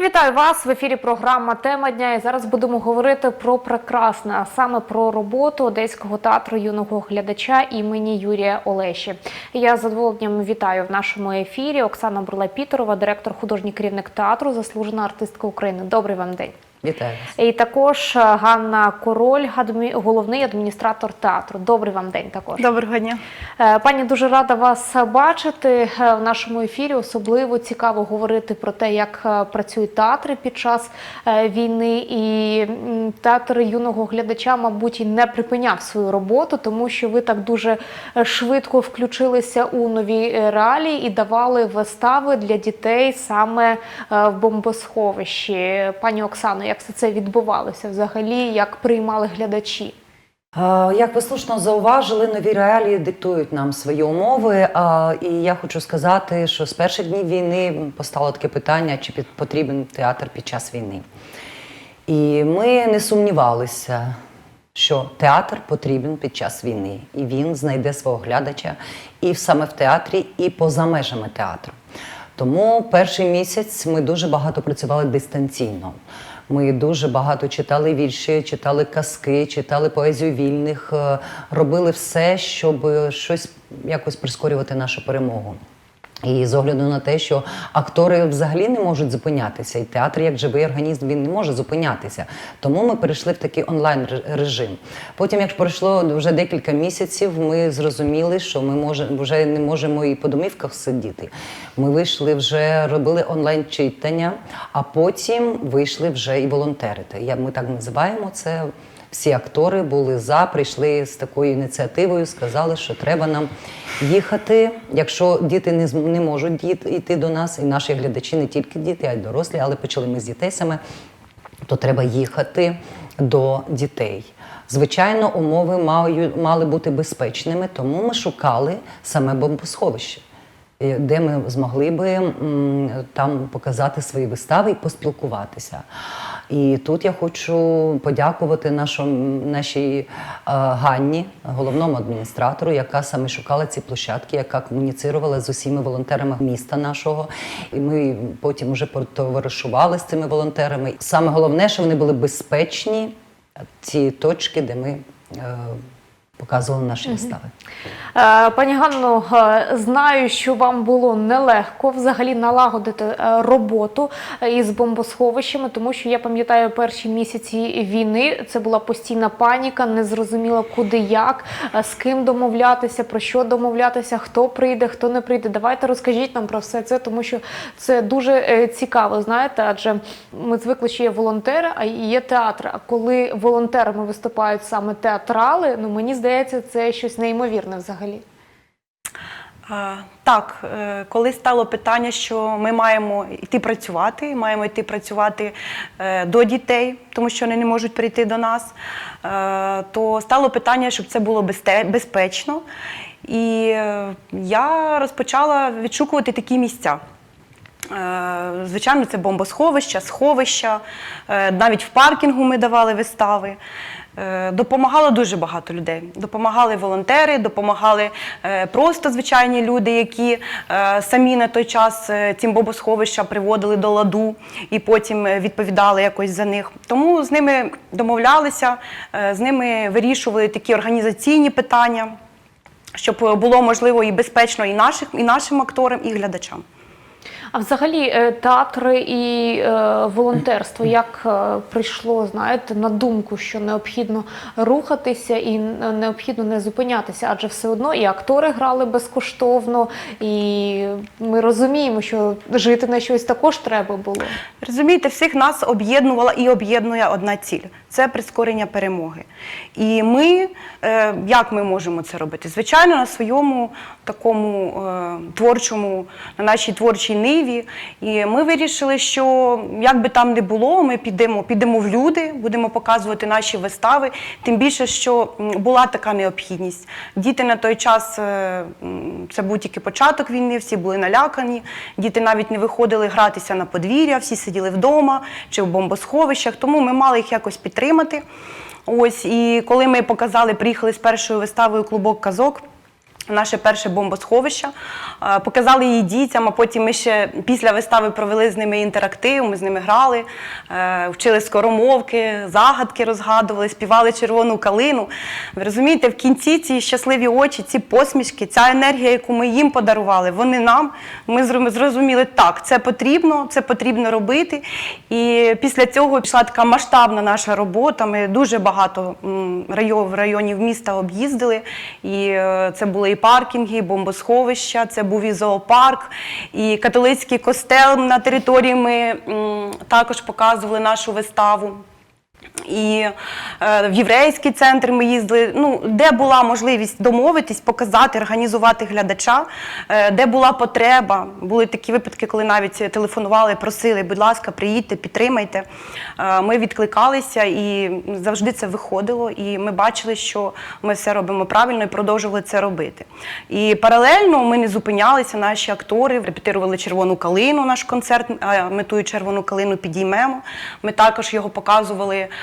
Вітаю вас в ефірі. Програма Тема дня. І зараз будемо говорити про прекрасне, а саме про роботу Одеського театру юного глядача імені Юрія Олеші. Я з задоволенням вітаю в нашому ефірі Оксана Бурла Пітерова, директор, художній керівник театру, заслужена артистка України. Добрий вам день. Вітаю вас. І також е, Ганна Король, адмі- головний адміністратор театру. Добрий вам день також. Доброго дня. Е, Пані, дуже рада вас бачити е, в нашому ефірі. Особливо цікаво говорити про те, як працюють театри під час війни. І театр юного глядача, мабуть, і не припиняв свою роботу, тому що ви так дуже швидко включилися у нові реалії і давали вистави для дітей саме в бомбосховищі. Пані Оксано, як все це відбувалося взагалі? Як приймали глядачі? Як ви слушно зауважили, нові реалії диктують нам свої умови. І я хочу сказати, що з перших днів війни постало таке питання, чи потрібен театр під час війни. І ми не сумнівалися, що театр потрібен під час війни, і він знайде свого глядача і саме в театрі, і поза межами театру. Тому перший місяць ми дуже багато працювали дистанційно. Ми дуже багато читали вірші, читали казки, читали поезію вільних, е, робили все, щоб щось якось прискорювати нашу перемогу. І з огляду на те, що актори взагалі не можуть зупинятися, і театр, як живий організм, він не може зупинятися. Тому ми перейшли в такий онлайн режим. Потім, як пройшло вже декілька місяців, ми зрозуміли, що ми може, вже не можемо і по домівках сидіти. Ми вийшли вже, робили онлайн читання, а потім вийшли вже і волонтерити. Я- Ми так називаємо це. Всі актори були за, прийшли з такою ініціативою, сказали, що треба нам їхати. Якщо діти не, не можуть діт- йти до нас, і наші глядачі не тільки діти, а й дорослі, але почали ми з дітей то треба їхати до дітей. Звичайно, умови мали бути безпечними, тому ми шукали саме бомбосховище. е, Де ми змогли би там показати свої вистави і поспілкуватися. І тут я хочу подякувати нашому, нашій е, Ганні, головному адміністратору, яка саме шукала ці площадки, яка комуніцирувала з усіма волонтерами міста нашого. І ми потім вже потоваришували з цими волонтерами. Саме головне, що вони були безпечні, ці точки, де ми е, показували наші вистави. Е, Пані Ганно, е, знаю, що вам було нелегко взагалі налагодити е, роботу із бомбосховищами, тому що я пам'ятаю перші місяці війни. Це була постійна паніка, не зрозуміло куди, як, з ким домовлятися, про що домовлятися, хто прийде, хто не прийде. Давайте розкажіть нам про все це, тому що це дуже цікаво. Знаєте, адже ми звикли, що є волонтери, а є театр. А коли волонтерами виступають саме театрали, ну мені здається, це щось неймовірне взагалі. Так, е, коли стало питання, що ми маємо йти працювати, маємо йти працювати е, до дітей, тому що вони не можуть прийти до нас, е, то стало питання, щоб це було безпечно. І я розпочала відшукувати такі місця. Звичайно, це бомбосховища, сховища, навіть в паркінгу ми давали вистави. Е, Допомагало дуже багато людей. Допомагали волонтери, допомагали е, просто звичайні люди, які е, самі на той час ці бомбосховища приводили до ладу і потім відповідали якось за них. Тому з ними домовлялися, з ними вирішували такі організаційні питання, щоб було можливо і безпечно і, наших, і нашим акторам, і глядачам. А взагалі е, театри і е, волонтерство як е, прийшло, знаєте, на думку, що необхідно рухатися і необхідно не зупинятися, адже все одно і актори грали безкоштовно, і ми розуміємо, що жити на щось також треба було. Розумієте, всіх нас об'єднувала і об'єднує одна ціль це прискорення перемоги. І ми, як ми можемо це робити? Звичайно, на своєму такому творчому, на нашій творчій ниві. І ми вирішили, що як би там не було, ми підемо, підемо в люди, будемо показувати наші вистави. Тим більше, що була така необхідність. Діти на той час, е, це був тільки початок війни, всі були налякані. Діти навіть не виходили гратися на подвір'я, всі сиділи вдома чи в бомбосховищах, тому ми мали їх якось підтримати. Ось, і коли ми показали, приїхали з першою виставою клубок казок. Наше перше бомбосховище, Е, показали її дітям, а потім ми ще після вистави провели з ними інтерактив, ми з ними грали, е, вчили скоромовки, загадки розгадували, співали червону калину. Ви розумієте, в кінці ці щасливі очі, ці посмішки, ця енергія, яку ми їм подарували, вони нам. Ми зро- зрозуміли, так, це потрібно, це потрібно робити. І після цього пішла така масштабна наша робота. Ми дуже багато районів, районів міста об'їздили. І е, це були і паркінги, бомбосховища, це був і зоопарк, і католицький костел на території ми також показували нашу виставу. І е, в єврейський центр ми їздили. Ну, де була можливість домовитись, показати, організувати глядача, е, де була потреба. Були такі випадки, коли навіть телефонували, просили, будь ласка, приїдьте, підтримайте. Е, ми відкликалися і завжди це виходило. І ми бачили, що ми все робимо правильно і продовжували це робити. І паралельно ми не зупинялися, наші актори репетирували червону калину, наш концерт, ми ту червону калину підіймемо. Ми також його показували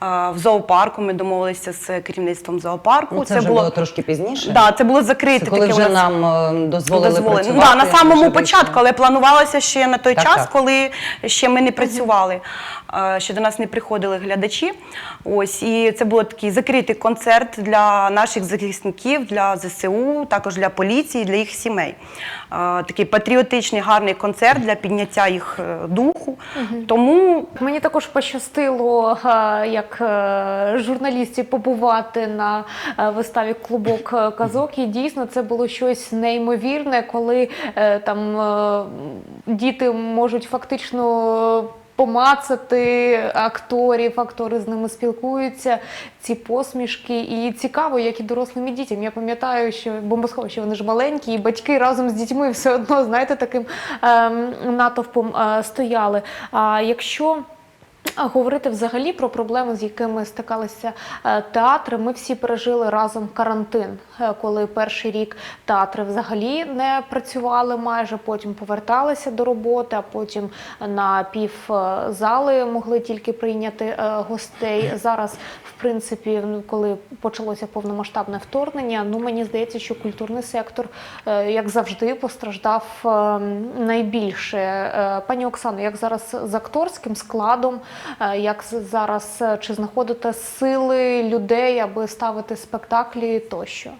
в зоопарку. Ми домовилися з керівництвом зоопарку. Ну, це, вже було трошки пізніше. Да, це було закрите. Це коли таке у вже нас нам е, дозволили. Ну, працювати. да, на самому початку, але планувалося ще на той Так, час, так. коли ще ми не працювали, е, ще до нас не приходили глядачі. Ось і це був такий закритий концерт для наших захисників, для ЗСУ, також для поліції, для їх сімей. Е, Такий патріотичний гарний концерт для підняття їх духу. Тому Мені також пощастило е, як е, журналістці побувати на е, виставі клубок е, казок. І дійсно це було щось неймовірне, коли е, там е, діти можуть фактично. Помацати акторів, актори з ними спілкуються, ці посмішки. І цікаво, як і дорослим і дітям. Я пам'ятаю, що бомбосховище вони ж маленькі, і батьки разом з дітьми все одно, знаєте, таким ем, натовпом е, стояли. А якщо Говорити взагалі про проблеми, з якими стикалися е, театри. Ми всі пережили разом карантин, е, коли перший рік театри взагалі не працювали майже, потім поверталися до роботи, а потім на півзали могли тільки прийняти е, гостей. Зараз, в принципі, ну, коли почалося повномасштабне вторгнення, ну мені здається, що культурний сектор, е, як завжди, постраждав е, найбільше. Е, Пані Оксано, як зараз з акторським складом, е, як зараз е, чи знаходите сили людей, аби ставити спектаклі тощо?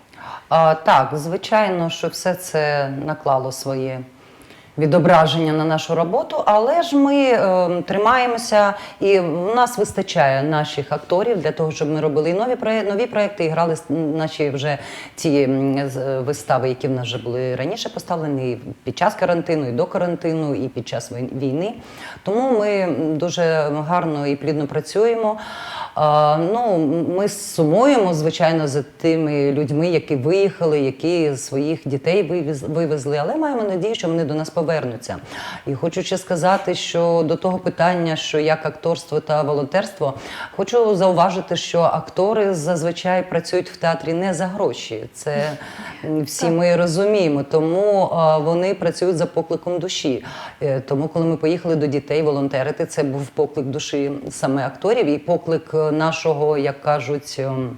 А, так, звичайно, що все це наклало своє відображення на нашу роботу, але ж ми е, тримаємося, і в нас вистачає наших акторів для того, щоб ми робили і нові проекти, нові проекти, і грали наші вже ті е, вистави, які в нас вже були раніше поставлені і під час карантину, і до карантину, і під час війни. Тому ми дуже гарно і плідно працюємо. Ну, ми сумуємо, звичайно, за тими людьми, які виїхали, які своїх дітей вивезли, але маємо надію, що вони до нас повернуться. І хочу ще сказати, що до того питання, що як акторство та волонтерство, хочу зауважити, що актори зазвичай працюють в театрі не за гроші. Це всі ми розуміємо. Тому вони працюють за покликом душі. Е, Тому, коли ми поїхали до дітей волонтерити, це був поклик душі саме акторів і поклик е, нашого, як кажуть. ем,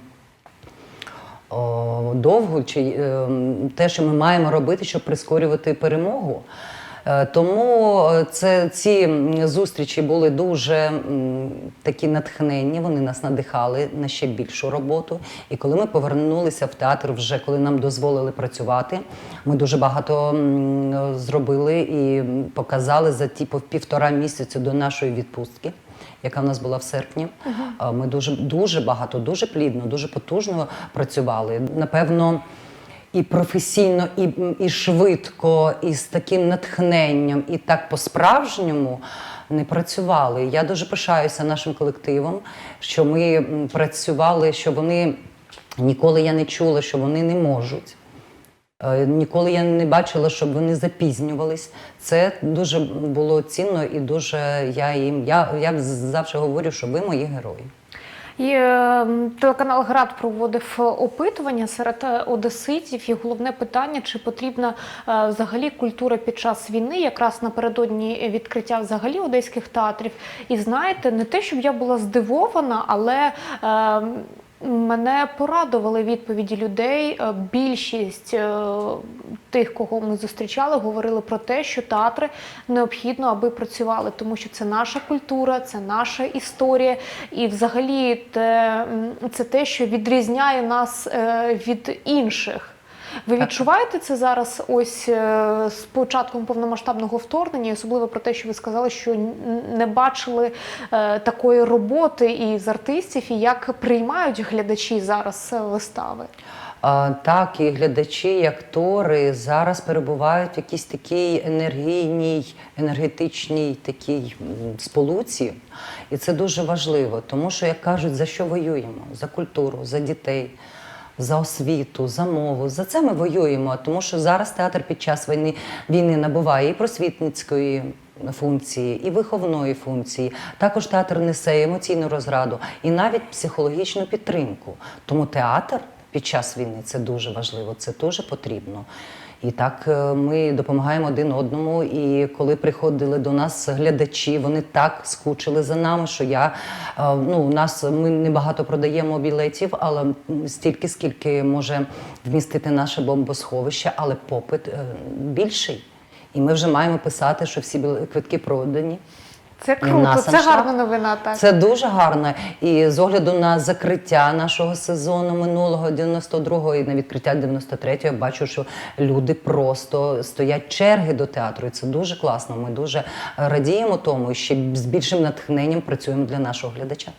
довгу, чи е, те, що ми маємо робити, щоб прискорювати перемогу. Е, Тому е, це ці зустрічі були дуже такі натхненні, вони нас надихали на ще більшу роботу. І коли ми повернулися в театр, вже коли нам дозволили працювати, ми дуже багато зробили і показали за ті півтора місяцю до нашої відпустки яка в нас була в серпні. А Ми дуже дуже багато, дуже плідно, дуже потужно працювали. Напевно. І професійно, і, і швидко, і з таким натхненням, і так по-справжньому не працювали. Я дуже пишаюся нашим колективом, що ми працювали, що вони ніколи я не чула, що вони не можуть. Е, Ніколи я не бачила, щоб вони запізнювались. Це дуже було цінно і дуже я їм. Я, я завжди говорю, що ви мої герої. І е, телеканал Град проводив опитування серед е, одеситів. І головне питання: чи потрібна взагалі культура під час війни, якраз напередодні відкриття взагалі одеських театрів. І знаєте, не те, щоб я була здивована, але. Мене порадували відповіді людей. Е, Більшість е, тих, кого ми зустрічали, говорили про те, що театри необхідно, аби працювали, тому що це наша культура, це наша історія, і взагалі те, це те, що відрізняє нас е, від інших. Ви Так. відчуваєте це зараз ось е, з початком повномасштабного вторгнення, особливо про те, що ви сказали, що не бачили е, такої роботи і з артистів, і як приймають глядачі зараз е, вистави? Так, і глядачі, і актори зараз перебувають в якійсь такій енергійній, енергетичній такій сполуці. І це дуже важливо, тому що, як кажуть, за що воюємо? За культуру, за дітей. За освіту, за мову, за це ми воюємо, тому що зараз театр під час війни, війни набуває і просвітницької функції, і виховної функції. Також театр несе емоційну розраду і навіть психологічну підтримку. Тому театр під час війни це дуже важливо, це дуже потрібно. І так е, ми допомагаємо один одному. І коли приходили до нас глядачі, вони так скучили за нами, що я е, ну у нас ми не багато продаємо білетів, але стільки, скільки може вмістити наше бомбосховище, але попит е, більший. І ми вже маємо писати, що всі квитки продані. Це круто, це шлях. гарна новина. Так Це дуже гарно. І з огляду на закриття нашого сезону минулого 92-го і на відкриття 93-го, я бачу, що люди просто стоять черги до театру. І це дуже класно. Ми дуже радіємо тому і ще з більшим натхненням працюємо для нашого глядача.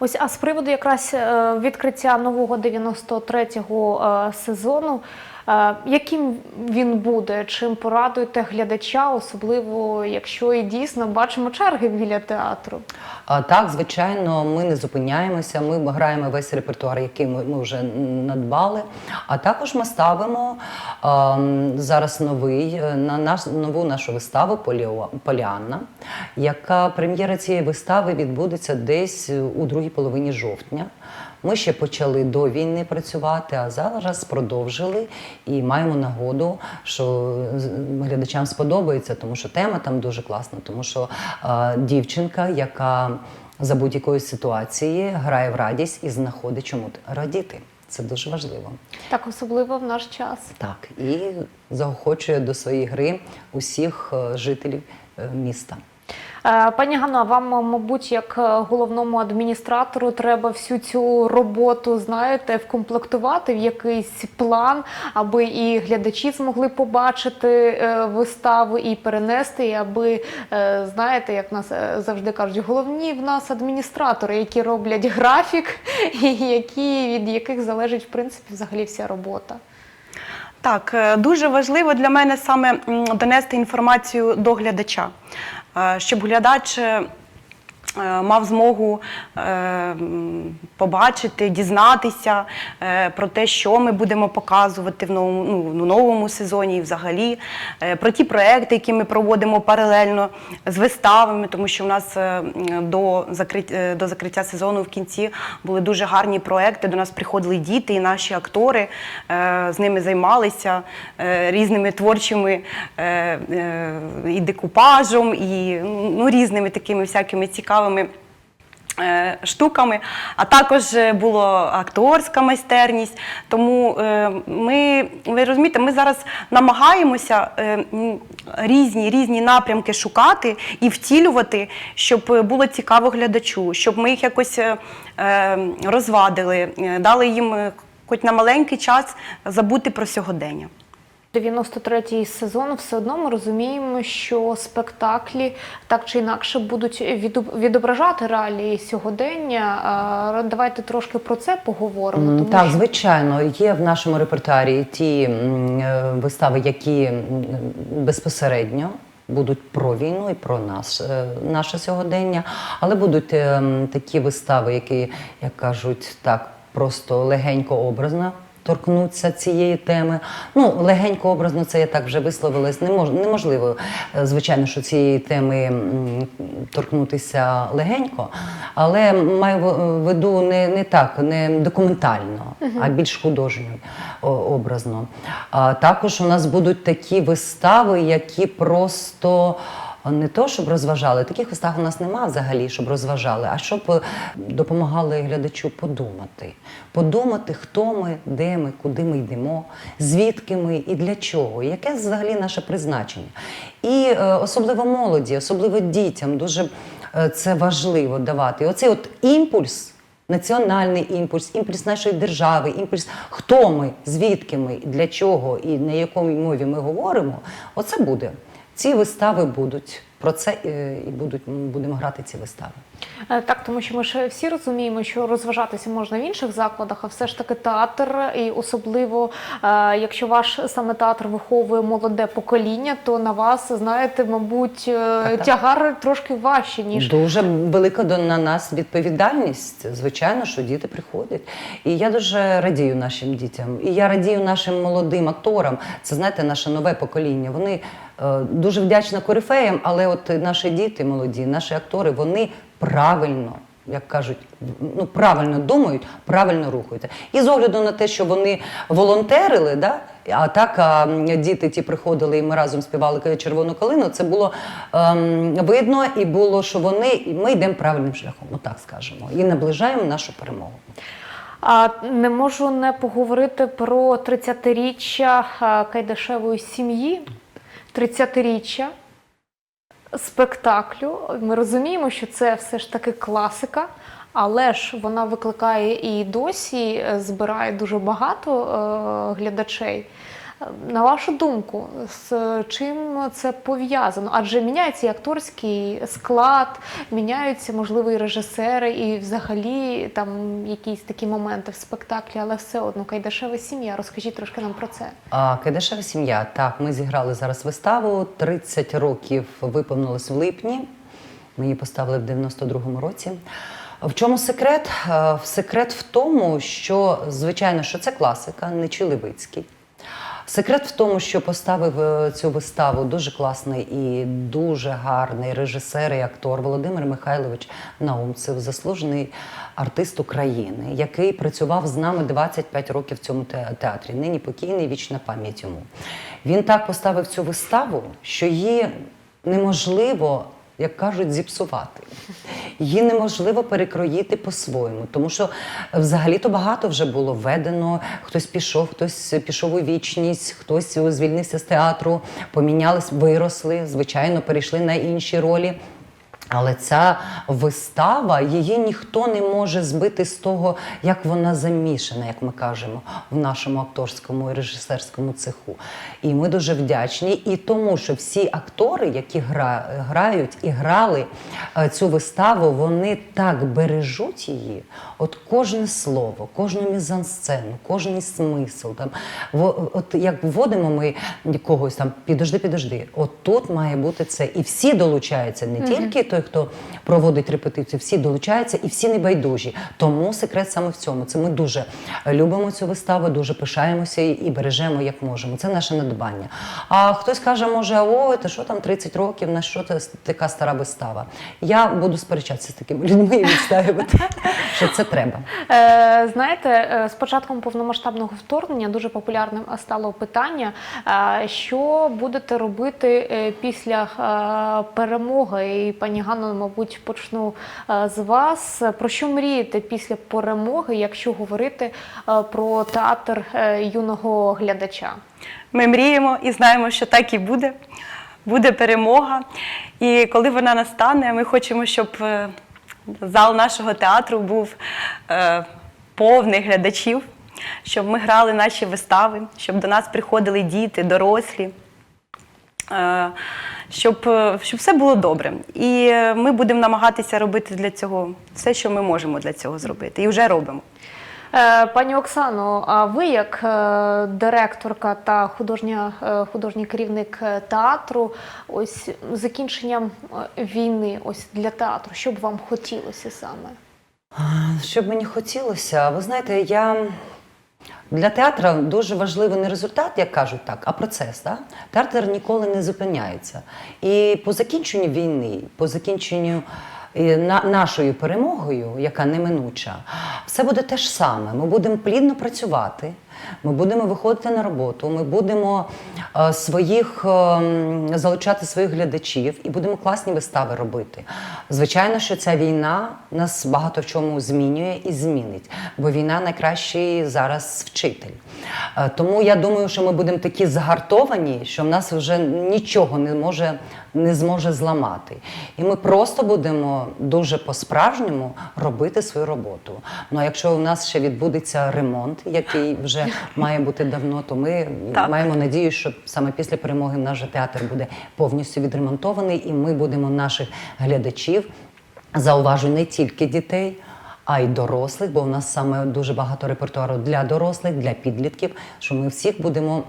Ось а з приводу якраз е, відкриття нового 93-го е, сезону. е, Яким він буде? Чим порадуєте глядача, особливо якщо і дійсно бачимо черги біля театру? Так, звичайно, ми не зупиняємося. Ми граємо весь репертуар, який ми, вже надбали. А також ми ставимо ем, зараз новий е, на наш нову нашу виставу «Поліо- Поліанна, яка прем'єра цієї вистави відбудеться десь у другій половині жовтня. Ми ще почали до війни працювати, а зараз продовжили і маємо нагоду, що глядачам сподобається, тому що тема там дуже класна, тому що е, дівчинка, яка за будь-якої ситуації грає в радість і знаходить чому радіти. Це дуже важливо. Так, особливо в наш час. Так, і заохочує до своєї гри усіх е, жителів е, міста. Е, Пані Ганно, а вам, мабуть, як е, головному адміністратору, треба всю цю роботу, знаєте, вкомплектувати в якийсь план, аби і глядачі змогли побачити е, виставу і перенести, і аби, знаєте, як нас завжди кажуть, головні в нас адміністратори, які роблять графік, і які, від яких залежить в принципі взагалі вся робота. Так, дуже важливо для мене саме донести інформацію до глядача, щоб глядач. Е, Мав змогу е, побачити, дізнатися е, про те, що ми будемо показувати в новому, ну, в новому сезоні і взагалі, про ті проекти, які ми проводимо паралельно з виставами, тому що в нас до, закрит, е, до закриття сезону в кінці були дуже гарні проекти. До нас приходили діти і наші актори, з ними займалися різними творчими і декупажем, і ну, різними такими всякими цікавими. Е, Штуками, а також е, була акторська майстерність. Тому е, ми, ви розумієте, ми зараз намагаємося різні різні напрямки шукати і втілювати, щоб було цікаво глядачу, щоб ми їх якось е, е, розвадили, дали їм хоч на маленький час забути про сьогодення. 93-й сезон все одно ми розуміємо, що спектаклі так чи інакше будуть відоб- відображати реалії сьогодення. Давайте трошки про це поговоримо. Тому Так, що звичайно, є в нашому репертуарі ті е, вистави, які безпосередньо. Будуть про війну і про нас, е, наше сьогодення, але будуть е, такі вистави, які, як кажуть, так просто легенько образно торкнуться цієї теми. Ну, легенько образно, це я так вже висловилась. Не мож, неможливо, е, звичайно, що цієї теми торкнутися легенько, але маю в виду не, не так, не документально, а більш художньо образно. А також у нас будуть такі вистави, які просто. Не то, щоб розважали. Таких вистав у нас немає взагалі, щоб розважали, а щоб е, допомагали глядачу подумати. Подумати, хто ми, де ми, куди ми йдемо, звідки ми і для чого, яке взагалі наше призначення. І е, особливо молоді, особливо дітям, дуже е, це важливо давати. Оцей от імпульс. Національний імпульс, імпульс нашої держави, імпульс, хто ми, звідки ми, для чого і на якому мові ми говоримо, оце буде. Ці вистави будуть. Про це е, і будуть будемо грати ці вистави. Е, Так, тому що ми ж всі розуміємо, що розважатися можна в інших закладах, а все ж таки театр, і особливо е, якщо ваш саме театр виховує молоде покоління, то на вас, знаєте, мабуть, е, тягар трошки важче, ніж Дуже велика до на нас відповідальність. Звичайно, що діти приходять. І я дуже радію нашим дітям. І я радію нашим молодим акторам. Це знаєте, наше нове покоління. Вони дуже вдячна корифеям, але от наші діти молоді, наші актори, вони правильно. Як кажуть, ну правильно думають, правильно рухаються. І з огляду на те, що вони волонтерили, да, а так а, діти ті приходили, і ми разом співали червону калину. Це було ем, видно, і було, що вони і ми йдемо правильним шляхом, ну так скажемо, і наближаємо нашу перемогу. А не можу не поговорити про 30-річчя Кайдашевої сім'ї. 30-річчя спектаклю. Ми розуміємо, що це все ж таки класика, але ж вона викликає і досі е, збирає дуже багато е, глядачей. На вашу думку, з чим це пов'язано? Адже міняється і акторський склад, міняються, можливо, і режисери, і взагалі там якісь такі моменти в спектаклі, але все одно Кайдашева сім'я. Розкажіть трошки нам про це. А Кайдашева сім'я. Так, ми зіграли зараз виставу. 30 років виповнилось в липні. Ми її поставили в 92-му році. В чому секрет? Е, Секрет в тому, що звичайно, що це класика, не Чилевицький. Секрет в тому, що поставив е, цю виставу дуже класний і дуже гарний режисер і актор Володимир Михайлович Наумцев, заслужений артист України, який працював з нами 25 років в цьому те- театрі. Нині покійний вічна пам'ять йому. Він так поставив цю виставу, що її неможливо. Як кажуть, зіпсувати. Її неможливо перекроїти по-своєму, тому що взагалі-то багато вже було введено. Хтось пішов, хтось пішов у вічність, хтось звільнився з театру, помінялись, виросли, звичайно, перейшли на інші ролі. Але ця вистава, її ніхто не може збити з того, як вона замішана, як ми кажемо, в нашому акторському і режисерському цеху. І ми дуже вдячні і тому, що всі актори, які гра, грають і грали е, цю виставу, вони так бережуть її. От кожне слово, кожну мізансцену, кожний смисл. Там, от як вводимо ми когось там, підожди, підожди, от тут має бути це. І всі долучаються, не тільки той, хто проводить репетицію, всі долучаються і всі небайдужі. Тому секрет саме в цьому. Це ми дуже любимо цю виставу, дуже пишаємося і, бережемо як можемо. Це наше надбання. А хтось каже, може, ой, та що там 30 років, на що це така стара вистава? Я буду сперечатися з такими людьми і відстаювати, що це треба. Е, знаєте, е, з початком повномасштабного вторгнення дуже популярним е, стало питання, що будете робити після перемоги. І пані Ганно, мабуть, почну е, з вас. Про що мрієте після перемоги, якщо говорити е, про театр е, юного глядача? Ми мріємо і знаємо, що так і буде. Буде перемога. І коли вона настане, ми хочемо, щоб зал нашого театру був повний глядачів, щоб ми грали наші вистави, щоб до нас приходили діти, дорослі. Е, Щоб, е, щоб все було добре. І е, ми будемо намагатися робити для цього все, що ми можемо для цього зробити, і вже робимо. Пані Оксано, а ви як директорка та художня, художній керівник театру, ось закінченням війни, ось для театру, що б вам хотілося саме? Що б мені хотілося, ви знаєте, я для театра дуже важливий не результат, як кажуть так, а процес. Да? Театр ніколи не зупиняється. І по закінченню війни, по закінченню е, нашою перемогою, яка неминуча, все буде те ж саме. Ми будемо плідно працювати. Ми будемо виходити на роботу, ми будемо е, своїх е, залучати своїх глядачів і будемо класні вистави робити. Звичайно, що ця війна нас багато в чому змінює і змінить, бо війна найкращий зараз вчитель. Е, Тому я думаю, що ми будемо такі загартовані, що в нас вже нічого не може не зможе зламати. І ми просто будемо дуже по-справжньому робити свою роботу. Ну а якщо у нас ще відбудеться ремонт, який вже має бути давно, то ми Так. маємо надію, що саме після перемоги наш театр буде повністю відремонтований, і ми будемо наших глядачів зауважу не тільки дітей. А й дорослих, бо у нас саме дуже багато репертуару для дорослих, для підлітків, що ми всіх будемо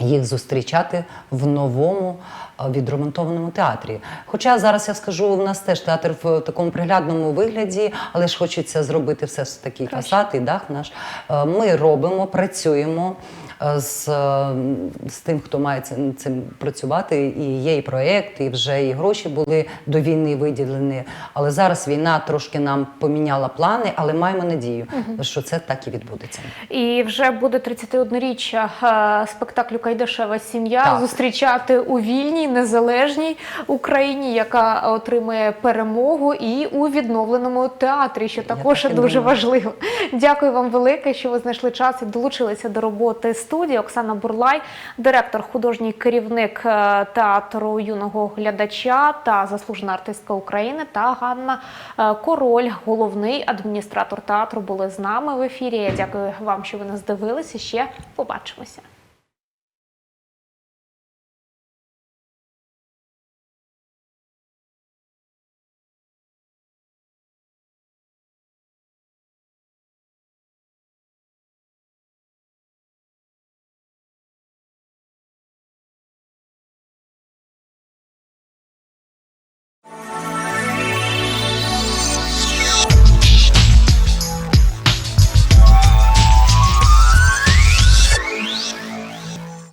їх зустрічати в новому е, відремонтованому театрі. Хоча зараз я скажу, у нас теж театр в такому приглядному вигляді, але ж хочеться зробити все ж таки і дах наш. Е, Ми робимо, працюємо. Е, З, е, з тим, хто має цим, цим працювати, і є і проєкт, і вже і гроші були до війни виділені. Але зараз війна трошки нам поміняла плани, але маємо надію, що це так і відбудеться. І вже буде 31-річчя е, спектаклю Кайдашева сім'я Так. зустрічати у вільній незалежній Україні, яка отримує перемогу, і у відновленому театрі, що також так дуже думаю. важливо. Дякую вам велике, що ви знайшли час і долучилися до роботи студії. Оксана Бурлай, директор, художній керівник е, театру юного глядача та заслужена артистка України, та Ганна е, Король, головний адміністратор театру, були з нами в ефірі. Я дякую вам, що ви нас дивилися. Ще побачимося.